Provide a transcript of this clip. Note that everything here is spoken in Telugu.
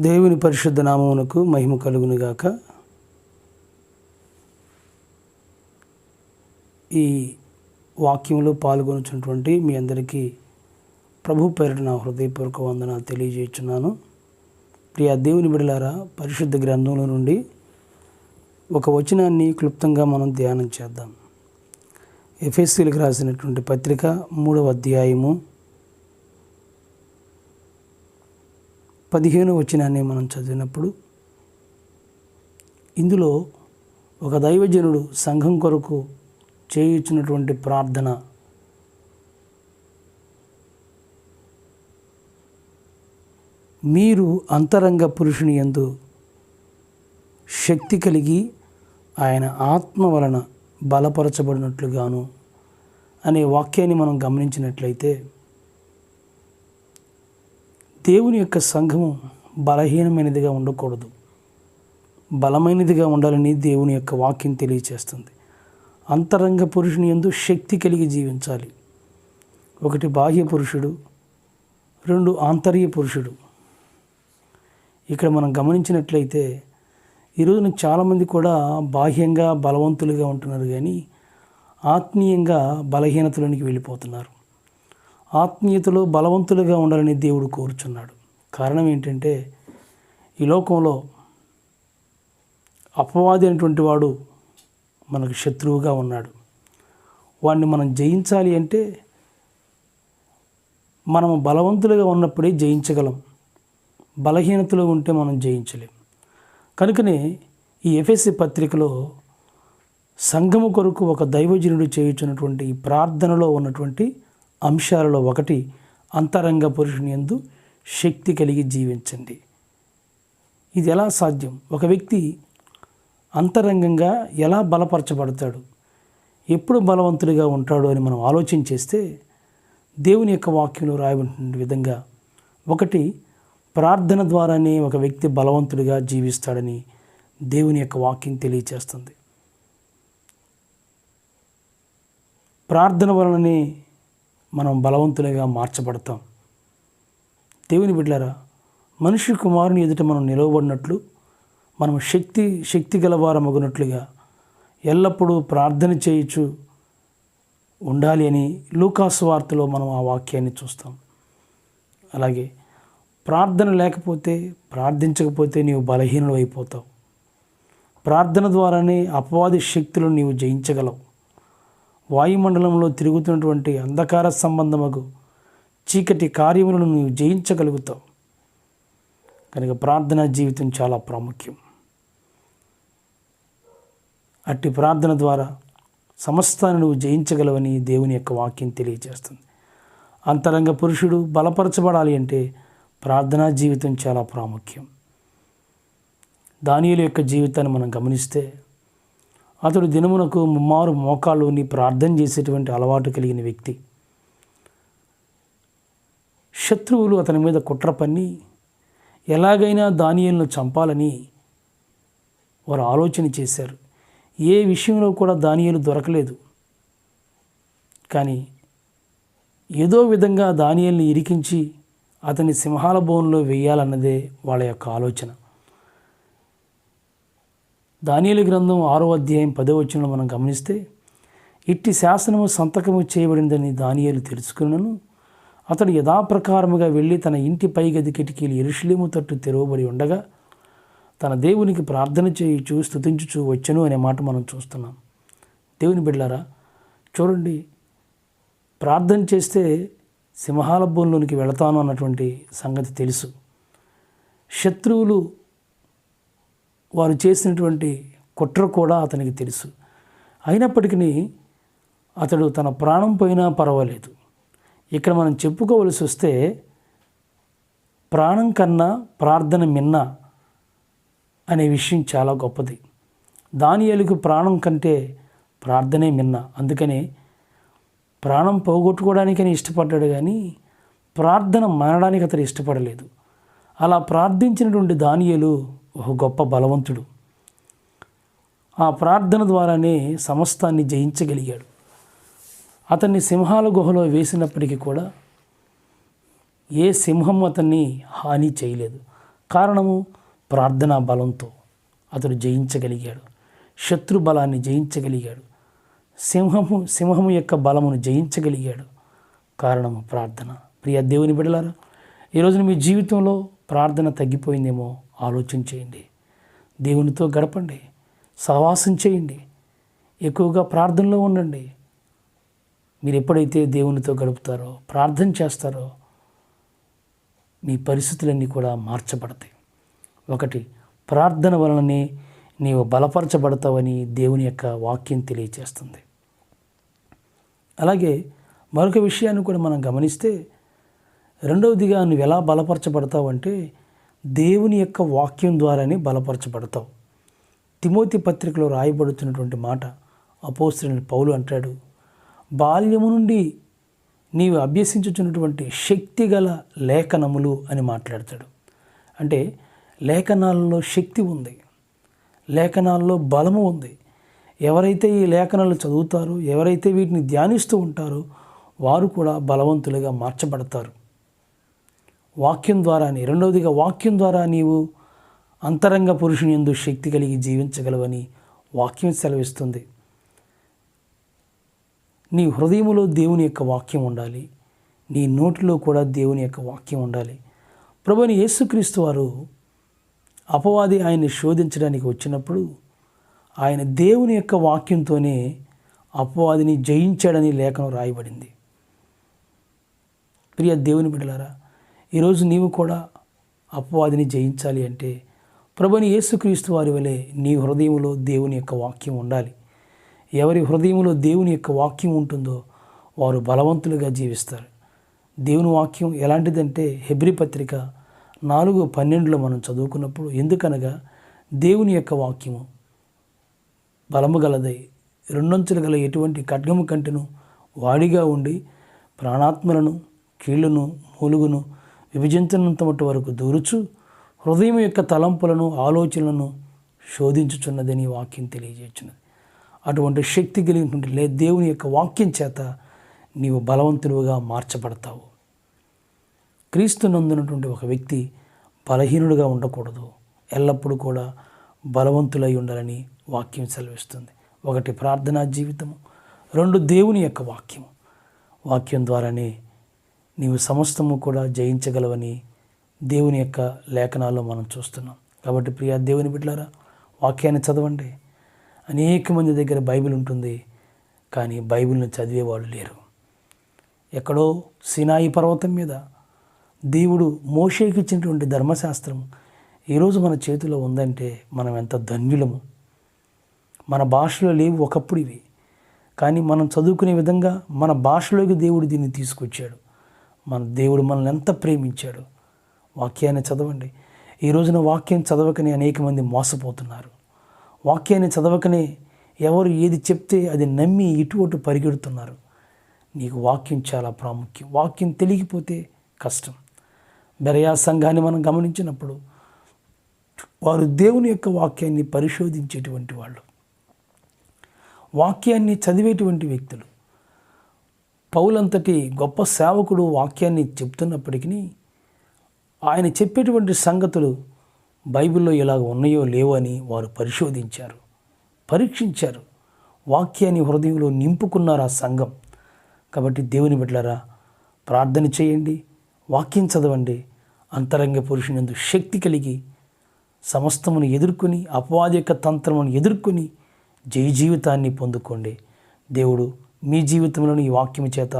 దేవుని పరిశుద్ధ నామమునకు మహిమ కలుగునుగాక. ఈ వాక్యంలో పాల్గొనుచున్నటువంటి మీ అందరికీ ప్రభు పేరిట నా హృదయపూర్వక వందనాలు తెలియజేస్తున్నాను. ప్రియా దేవుని బిడలారా పరిశుద్ధ గ్రంథంలో నుండి ఒక వచనాన్ని క్లుప్తంగా మనం ధ్యానం చేద్దాం. ఎఫ్ఎస్సీలకు రాసినటువంటి పత్రిక మూడవ అధ్యాయము పదిహేను వచనాన్ని మనం చదివినప్పుడు ఇందులో ఒక దైవజనుడు సంఘం కొరకు చేయించినటువంటి ప్రార్థన. మీరు అంతరంగ పురుషుని ఎందు శక్తి కలిగి ఆయన ఆత్మ వలన బలపరచబడినట్లుగాను అనే వాక్యాన్ని మనం గమనించినట్లయితే దేవుని యొక్క సంఘము బలహీనమైనదిగా ఉండకూడదు. బలమైనదిగా ఉండాలని దేవుని యొక్క వాక్యం తెలియచేస్తుంది. అంతరంగ పురుషుని ఎందు శక్తి కలిగి జీవించాలి. ఒకటి బాహ్య పురుషుడు రెండు ఆంతర్య పురుషుడు. ఇక్కడ మనం గమనించినట్లయితే ఈరోజున చాలామంది కూడా బాహ్యంగా బలవంతులుగా ఉంటున్నారు కానీ ఆత్మీయంగా బలహీనతలోనికి వెళ్ళిపోతున్నారు. ఆత్మీయతలో బలవంతులుగా ఉండాలని దేవుడు కోరుచున్నాడు. కారణం ఏంటంటే ఈ లోకంలో అపవాది అనేటువంటి వాడు మనకు శత్రువుగా ఉన్నాడు. వాడిని మనం జయించాలి అంటే మనం బలవంతులుగా ఉన్నప్పుడే జయించగలం. బలహీనతలో ఉంటే మనం జయించలేం. కనుకనే ఈ ఎఫ్ఎస్సి పత్రికలో సంఘము కొరకు ఒక దైవజనుడు చేయించినటువంటి ఈ ప్రార్థనలో ఉన్నటువంటి అంశాలలో ఒకటి అంతరంగ పురుషుని ఎందు శక్తి కలిగి జీవించండి. ఇది ఎలా సాధ్యం? ఒక వ్యక్తి అంతరంగంగా ఎలా బలపరచబడతాడు? ఎప్పుడు బలవంతుడిగా ఉంటాడు అని మనం ఆలోచన చేస్తే దేవుని యొక్క వాక్యంలో రాయబడిన విధంగా ఒకటి ప్రార్థన ద్వారానే ఒక వ్యక్తి బలవంతుడిగా జీవిస్తాడని దేవుని యొక్క వాక్యం తెలియచేస్తుంది. ప్రార్థన వలననే మనం బలవంతులుగా మార్చబడతాం. దేవుని బిడ్డారా మనిషి కుమారుని ఎదుట మనం నిలవబడినట్లు మనం శక్తి శక్తి గలవారమగునట్లుగా ఎల్లప్పుడూ ప్రార్థన చేయొచ్చు ఉండాలి అని లూకాసు వార్తలో మనం ఆ వాక్యాన్ని చూస్తాం. అలాగే ప్రార్థన లేకపోతే ప్రార్థించకపోతే నీవు బలహీనుడు అయిపోతావు. ప్రార్థన ద్వారానే అపవాది శక్తులను నీవు జయించగలవు. వాయుమండలంలో తిరుగుతున్నటువంటి అంధకార సంబంధముకు చీకటి కార్యములను నీవు జయించగలుగుతావు. కనుక ప్రార్థనా జీవితం చాలా ప్రాముఖ్యం. అట్టి ప్రార్థన ద్వారా సమస్తాన్ని నువ్వు జయించగలవని దేవుని యొక్క వాక్యం తెలియజేస్తుంది. అంతరంగ పురుషుడు బలపరచబడాలి అంటే ప్రార్థనా జీవితం చాలా ప్రాముఖ్యం. దానియుల యొక్క జీవితాన్ని మనం గమనిస్తే అతడు దినమునకు ముమ్మారు మోకాళ్ళుని ప్రార్థన చేసేటువంటి అలవాటు కలిగిన వ్యక్తి. శత్రువులు అతని మీద కుట్ర పన్ని ఎలాగైనా దానియలను చంపాలని వారు ఆలోచన చేశారు. ఏ విషయంలో కూడా దానియలు దొరకలేదు. కానీ ఏదో విధంగా దానియల్ని ఇరికించి అతని సింహాల బోన్లో వేయాలన్నదే వాళ్ళ యొక్క ఆలోచన. దానియలు గ్రంథం ఆరో అధ్యాయం పదో వచ్చిన మనం గమనిస్తే ఇట్టి శాసనము సంతకము చేయబడిందని దానియలు తెలుసుకున్నను అతడు యథాప్రకారముగా వెళ్ళి తన ఇంటి పై గది కిటికీలు ఎరుషులేము తట్టు తెరవబడి ఉండగా తన దేవునికి ప్రార్థన చేయుచు స్థుతించుచు వచ్చను అనే మాట మనం చూస్తున్నాం. దేవుని బిడ్డారా చూడండి ప్రార్థన చేస్తే సింహాల బోన్లోనికి వెళతాను అన్నటువంటి సంగతి తెలుసు. శత్రువులు వారు చేసినటువంటి కుట్ర కూడా అతనికి తెలుసు. అయినప్పటికీ అతడు తన ప్రాణం పోయినా పర్వాలేదు. ఇక్కడ మనం చెప్పుకోవలసి వస్తే ప్రాణం కన్నా ప్రార్థన మిన్న అనే విషయం చాలా గొప్పది. దానియలకు ప్రాణం కంటే ప్రార్థనే మిన్న. అందుకనే ప్రాణం పోగొట్టుకోవడానికని ఇష్టపడ్డాడు కానీ ప్రార్థన మానడానికి అతడు ఇష్టపడలేదు. అలా ప్రార్థించినటువంటి దానియలు ఒక గొప్ప బలవంతుడు. ఆ ప్రార్థన ద్వారానే సమస్తాన్ని జయించగలిగాడు. అతన్ని సింహాల గుహలో వేసినప్పటికీ కూడా ఏ సింహం అతన్ని హాని చేయలేదు. కారణము ప్రార్థనా బలంతో అతడు జయించగలిగాడు. శత్రు బలాన్ని జయించగలిగాడు. సింహము సింహము యొక్క బలమును జయించగలిగాడు. కారణము ప్రార్థన. ప్రియ దేవుని బిడలారా ఈరోజు మీ జీవితంలో ప్రార్థన తగ్గిపోయిందేమో ఆలోచన చేయండి. దేవునితో గడపండి. సహవాసం చేయండి. ఎక్కువగా ప్రార్థనలో ఉండండి. మీరు ఎప్పుడైతే దేవునితో గడుపుతారో ప్రార్థన చేస్తారో మీ పరిస్థితులన్నీ కూడా మార్చబడతాయి. ఒకటి ప్రార్థన వలననే నీవు బలపరచబడతావని దేవుని యొక్క వాక్యం తెలియచేస్తుంది. అలాగే మరొక విషయాన్ని కూడా మనం గమనిస్తే రెండవదిగా నువ్వు ఎలా బలపరచబడతావు అంటే దేవుని యొక్క వాక్యం ద్వారానే బలపరచబడతావు. తిమోతి పత్రికలో రాయబడుతున్నటువంటి మాట అపోస్తుని పౌలు అంటాడు బాల్యము నుండి నీవు అభ్యసించుచున్నటువంటి శక్తిగల లేఖనములు అని మాట్లాడతాడు. అంటే లేఖనాలలో శక్తి ఉంది లేఖనాల్లో బలము ఉంది. ఎవరైతే ఈ లేఖనాలు చదువుతారో ఎవరైతే వీటిని ధ్యానిస్తూ ఉంటారో వారు కూడా బలవంతులుగా మార్చబడతారు. వాక్యం ద్వారానే రెండవదిగా వాక్యం ద్వారా నీవు అంతరంగ పురుషుని ఎందు శక్తి కలిగి జీవించగలవని వాక్యం సెలవిస్తుంది. నీ హృదయములో దేవుని యొక్క వాక్యం ఉండాలి. నీ నోటిలో కూడా దేవుని యొక్క వాక్యం ఉండాలి. ప్రభుని యేసుక్రీస్తు వారు అపవాది ఆయన్ని శోధించడానికి వచ్చినప్పుడు ఆయన దేవుని యొక్క వాక్యంతోనే అపవాదిని జయించాడని లేఖనం రాయబడింది. ప్రియ దేవుని బిడ్డలారా ఈరోజు నీవు కూడా అపవాదిని జయించాలి అంటే ప్రభుని యేసుక్రీస్తు వారి వలె నీ హృదయంలో దేవుని యొక్క వాక్యం ఉండాలి. ఎవరి హృదయంలో దేవుని యొక్క వాక్యం ఉంటుందో వారు బలవంతులుగా జీవిస్తారు. దేవుని వాక్యం ఎలాంటిదంటే హెబ్రి పత్రిక నాలుగు పన్నెండులో మనం చదువుకున్నప్పుడు ఎందుకనగా దేవుని యొక్క వాక్యము బలము గలదై రెండొంచులు గల ఎటువంటి ఖడ్గము కంటెను వాడిగా ఉండి ప్రాణాత్మలను కీళ్ళను మూలుగును విభజించినంత మటు వరకు దూరుచు హృదయం యొక్క తలంపులను ఆలోచనలను శోధించుచున్నదని వాక్యం తెలియజేస్తున్నది అటువంటి శక్తి కలిగినటువంటి లే దేవుని యొక్క వాక్యం చేత నీవు బలవంతులుగా మార్చబడతావు. క్రీస్తు నందునటువంటి ఒక వ్యక్తి బలహీనుడుగా ఉండకూడదు. ఎల్లప్పుడూ కూడా బలవంతులై ఉండాలని వాక్యం సెలవిస్తుంది. ఒకటి ప్రార్థనా జీవితము రెండు దేవుని యొక్క వాక్యం వాక్యం ద్వారానే నీవు సమస్తము కూడా జయించగలవని దేవుని యొక్క లేఖనాల్లో మనం చూస్తున్నాం. కాబట్టి ప్రియా దేవుని బిడ్డలారా వాక్యాన్ని చదవండి. అనేక మంది దగ్గర బైబిల్ ఉంటుంది కానీ బైబిల్ని చదివేవాళ్ళు లేరు. ఎక్కడో సినాయి పర్వతం మీద దేవుడు మోషేకి ఇచ్చినటువంటి ధర్మశాస్త్రం ఈరోజు మన చేతిలో ఉందంటే మనం ఎంత ధన్యులము. మన భాషలో లేవు ఒకప్పుడు ఇవి. కానీ మనం చదువుకునే విధంగా మన భాషలోకి దేవుడు దీన్ని తీసుకొచ్చాడు. మన దేవుడు మనల్ని ఎంత ప్రేమించాడు? వాక్యాన్ని చదవండి. ఈ రోజున వాక్యం చదవకనే అనేక మంది మోసపోతున్నారు. వాక్యాన్ని చదవకనే ఎవరు ఏది చెప్తే అది నమ్మి ఇటు అటు పరిగెడుతున్నారు. నీకు వాక్యం చాలా ప్రాముఖ్యం. వాక్యం తెలియకపోతే కష్టం. బెరయా సంఘాన్ని మనం గమనించినప్పుడు వారు దేవుని యొక్క వాక్యాన్ని పరిశోధించేటువంటి వాళ్ళు. వాక్యాన్ని చదివేటువంటి వ్యక్తులు పౌలంతటి గొప్ప సేవకుడు వాక్యాన్ని చెప్తున్నప్పటికీ ఆయన చెప్పేటువంటి సంగతులు బైబిల్లో ఇలాగ ఉన్నాయో లేవో అని వారు పరిశోధించారు పరీక్షించారు వాక్యాన్ని హృదయంలో నింపుకున్నారు ఆ సంఘం. కాబట్టి దేవుని బిడ్డలారా ప్రార్థన చేయండి వాక్యం చదవండి అంతరంగ పురుషునందు శక్తి కలిగి సమస్తమును ఎదుర్కొని అపవాది యొక్క తంత్రమును ఎదుర్కొని జయ జీవితాన్ని పొందుకోండి. దేవుడు మీ జీవితంలోని ఈ వాక్యము చేత